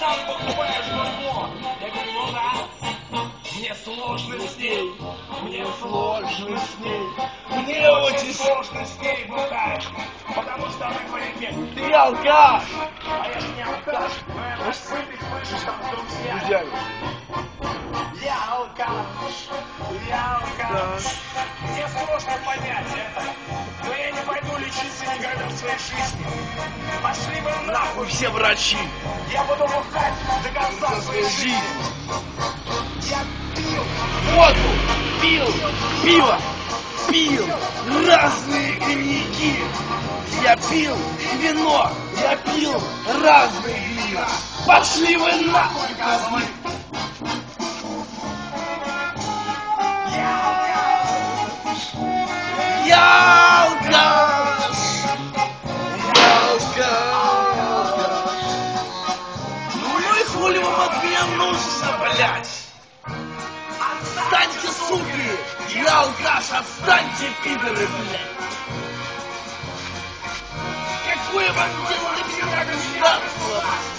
Сам покупаешь бабло. Я говорю, ну да. Мне сложно с ней. Мне сложно с ней. Мне очень сложно с ней бухать. Потому что она говорит мне, ты алкаш. А я же не алкаш. Может, ты слышишь, там друзья. Друзья, Я алкаш. Я алкаш. Мне сложно понять это. Своей жизни. Пошли вы нахуй. все врачи Я буду бухать до конца своей жизни. Я пил. воду пил, пиво пил, разные коньяки. Я пил вино, я пил разные вина. Пошли вы нахуй, козлы! Хули вам от меня нужно, блядь? Отстаньте, суки! Я алкаш, отстаньте, пидоры, блядь! Какое вам дело до меня, государство?